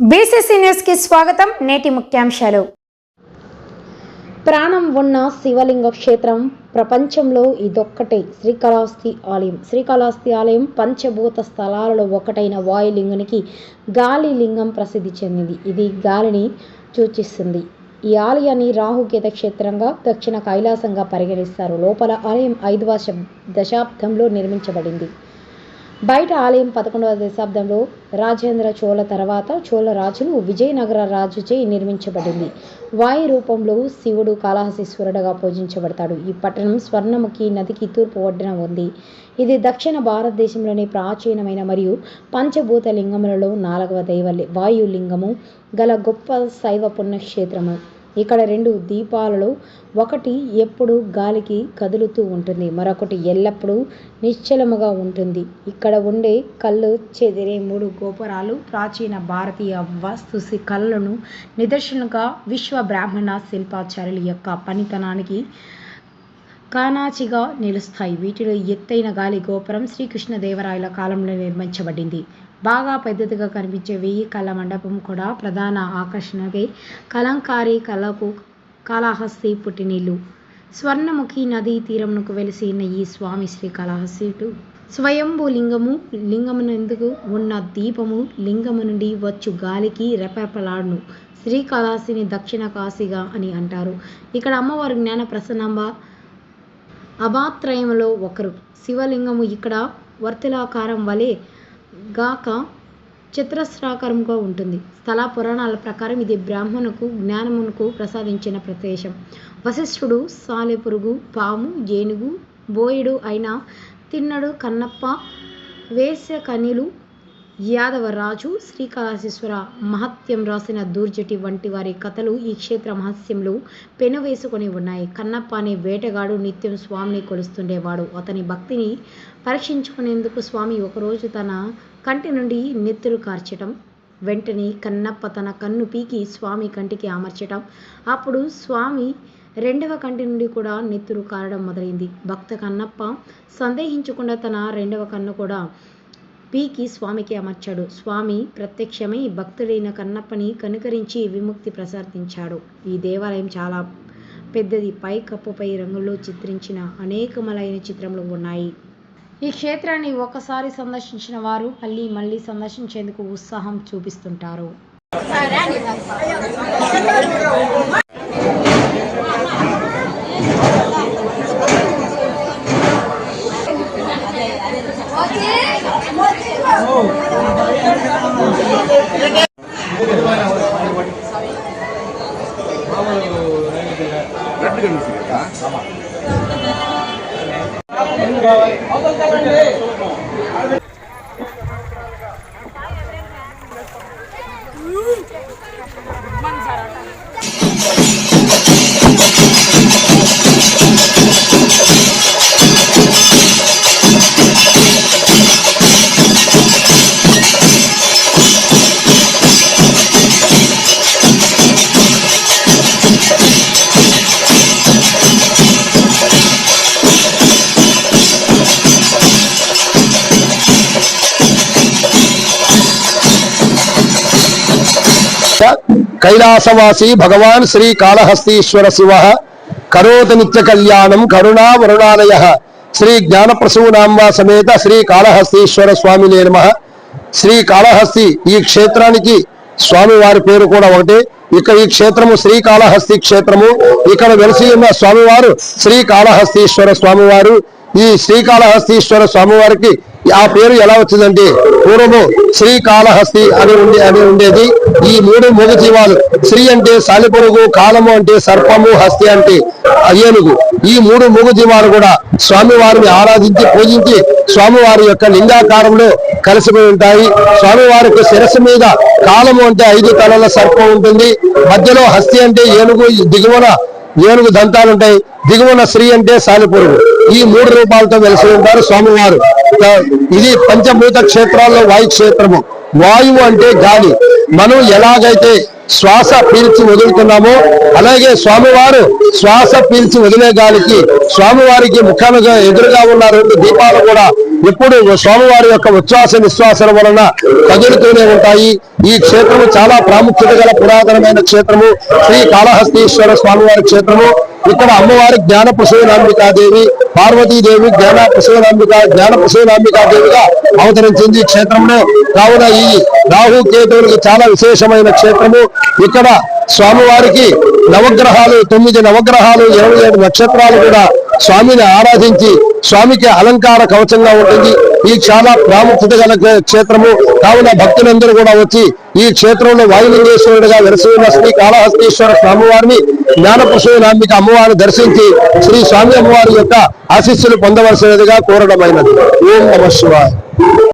BCC న్యూస్కి స్వాగతం నేటి ముఖ్యాంశాలు. ప్రాణం ఉన్న శివలింగ క్షేత్రం ప్రపంచంలో ఇదొక్కటే. శ్రీకాళహస్తి ఆలయం. శ్రీకాళహస్తి ఆలయం పంచభూత స్థలాలలో ఒకటైన వాయులింగునికి గాలి లింగం ప్రసిద్ధి చెందింది. ఇది గాలిని సూచిస్తుంది. ఈ ఆలయాన్ని రాహుకేత క్షేత్రంగా దక్షిణ కైలాసంగా పరిగణిస్తారు. లోపల ఆలయం ఐదవ దశాబ్దంలో నిర్మించబడింది. బయట ఆలయం పదకొండవ దశాబ్దంలో రాజేంద్ర చోళ తర్వాత చోళ రాజులు విజయనగర రాజుచే నిర్మించబడింది. వాయు రూపంలో శివుడు కాళహస్తీశ్వరుడుగా పూజించబడతాడు. ఈ పట్టణం స్వర్ణముఖి నదికి తూర్పు ఒడ్డున ఉంది. ఇది దక్షిణ భారతదేశంలోని ప్రాచీనమైన మరియు పంచభూత లింగములలో నాలుగవ దైవ వాయులింగము వాయు లింగము గల గొప్ప శైవ పుణ్యక్షేత్రము. ఇక్కడ రెండు దీపాలలో ఒకటి ఎప్పుడు గాలికి కదులుతూ ఉంటుంది మరొకటి ఎల్లప్పుడూ నిశ్చలముగా ఉంటుంది. ఇక్కడ ఉండే కళ్ళు చెదిరే మూడు గోపురాలు ప్రాచీన భారతీయ వాస్తు కళలను నిదర్శనగా విశ్వ బ్రాహ్మణ శిల్పాచార్యుల యొక్క పనితనానికి కానాచిగా నిలుస్తాయి. వీటిలో ఎత్తైన గాలి గోపురం శ్రీకృష్ణదేవరాయల కాలంలో నిర్మించబడింది. బాగా పెద్దదిగా కనిపించే వెయ్యి కళ మండపం కూడా ప్రధాన ఆకర్షణగా కలంకారీ కళకు కాళహస్తి పుట్టినీళ్ళు స్వర్ణముఖి నదీ తీరమునకు వెలిసిన ఈ స్వామి శ్రీ కాళహస్తీయుడు స్వయంభూ లింగము లింగమునందుకు ఉన్న దీపము లింగము నుండి వచ్చు గాలికి రెపరెపలాడును. శ్రీకాళహస్తిని దక్షిణ కాశీగా అని అంటారు. ఇక్కడ అమ్మవారు జ్ఞాన ప్రసన్నమ్మ అభాత్రయంలో ఒకరు. శివలింగము ఇక్కడ వర్తులాకారం వలె గాక చతురస్రాకారంగా ఉంటుంది. స్థల పురాణాల ప్రకారం ఇది బ్రాహ్మణుకు జ్ఞానమునకు ప్రసాదించిన ప్రదేశం వశిష్ఠుడు సాలెపురుగు పాము ఏనుగు బోయుడు అయిన తిన్నడు కన్నప్ప వేశ్యకన్యలు యాదవరాజు శ్రీకాళహస్తీశ్వర మహత్యం రాసిన దూర్జటి వంటి వారి కథలు ఈ క్షేత్ర మహత్యంలో పెనవేసుకొని ఉన్నాయి. కన్నప్ప అనే వేటగాడు నిత్యం స్వామిని కొలుస్తుండేవాడు. అతని భక్తిని పరీక్షించుకునేందుకు స్వామి ఒకరోజు తన కంటి నుండి నెత్తులు కార్చటం వెంటనే కన్నప్ప తన కన్ను పీకి స్వామి కంటికి అమర్చటం. అప్పుడు స్వామి రెండవ కంటి నుండి కూడా నెత్తురు కారడం మొదలైంది. భక్త కన్నప్ప సందేహించకుండా తన రెండవ కన్ను కూడా పీకి స్వామికి అమర్చాడు. స్వామి ప్రత్యక్షమై భక్తుడైన కన్నప్పని కనుకరించి విముక్తి ప్రసాదించాడు. ఈ దేవాలయం చాలా పెద్దది. పై కప్పుపై రంగుల్లో చిత్రించిన అనేకములైన చిత్రములు ఉన్నాయి. ఈ క్షేత్రాన్ని ఒకసారి సందర్శించిన వారు మళ్ళీ మళ్ళీ సందర్శించేందుకు ఉత్సాహం చూపిస్తుంటారు. ஆமா. కైలాసవాసి భగవాన్ శ్రీ కాళహస్తీశ్వర శివ. కరోత నిత్య కళ్యాణం కరుణా వరుణాలయ. శ్రీ జ్ఞానప్రసూనాంబ సమేత శ్రీ కాళహస్తీశ్వర స్వామి నమ. శ్రీ కాళహస్తి ఈ క్షేత్రానికి స్వామి వారి పేరు కూడా ఒకటి. ఇక్కడ ఈ క్షేత్రము శ్రీ కాళహస్తి క్షేత్రము. ఇక్కడ వెలిసి ఉన్న స్వామివారు శ్రీ కాళహస్తీశ్వర స్వామివారు. ఈ శ్రీకాళహస్తీశ్వర స్వామివారికి ఆ పేరు ఎలా వచ్చిందంటే పూర్వము శ్రీకాళహస్తి అని ఉండే అని ఉండేది. ఈ మూడు మూగ జీవాలు శ్రీ అంటే సాలిపురుగు కాలము అంటే సర్పము హస్తి అంటే ఏనుగు ఈ మూడు మూగ జీవాలు కూడా స్వామివారిని ఆరాధించి పూజించి స్వామివారి యొక్క లింగాకారంలో కలిసిపోయి ఉంటాయి. స్వామివారి యొక్క శిరస్సు మీద కాలము అంటే ఐదు తలల సర్పం ఉంటుంది. మధ్యలో హస్తి అంటే ఏనుగు దిగువన ఏనుగు దంతాలు ఉంటాయి దిగువన శ్రీ అంటే సాలిపురుగు. ఈ మూడు రూపాలతో వెలిసి ఉంటారు స్వామివారు. ఇది పంచభూత క్షేత్రాల్లో వాయు క్షేత్రము వాయువు అంటే గాలి. మనం ఎలాగైతే శ్వాస పీల్చి వదులుతున్నాము. అలాగే స్వామివారు శ్వాస పీల్చి వదిలే గాలికి స్వామివారికి ముఖాలుగా ఎదురుగా ఉన్న రెండు దీపాలు కూడా ఎప్పుడు స్వామివారి యొక్క ఉచ్ఛ్వాస నిశ్వాసల వలన కదులుతూనే ఉంటాయి. ఈ క్షేత్రము చాలా ప్రాముఖ్యత గల పురాతనమైన క్షేత్రము. శ్రీ కాళహస్తీశ్వర స్వామివారి క్షేత్రము. ఇక్కడ అమ్మవారి జ్ఞాన ప్రసూనాంబికాదేవి పార్వతీదేవి జ్ఞాన ప్రసూనాంబిక జ్ఞాన ప్రసూనాంబికాదేవిగా అవతరించింది ఈ క్షేత్రంలో కావున ఈ రాహు కేతువులకి చాలా విశేషమైన క్షేత్రము. ఇక్కడ స్వామివారికి నవగ్రహాలు తొమ్మిది నవగ్రహాలు ఇరవై ఏడు నక్షత్రాలు కూడా స్వామిని ఆరాధించి స్వామికి అలంకార కవచంగా ఉంటుంది. ఈ చాలా ప్రాముఖ్యత గల క్షేత్రము. కావున భక్తులందరూ కూడా వచ్చి ఈ క్షేత్రంలో వాయులింగేశ్వరుడిగా వెలసిన శ్రీ కాళహస్తీశ్వర స్వామివారిని జ్ఞానప్రసూనాంబిక అమ్మవారిని దర్శించి శ్రీ స్వామి అమ్మవారి యొక్క ఆశీస్సులు పొందవలసినదిగా కోరడమైనది. ఓం నమ శివాయ.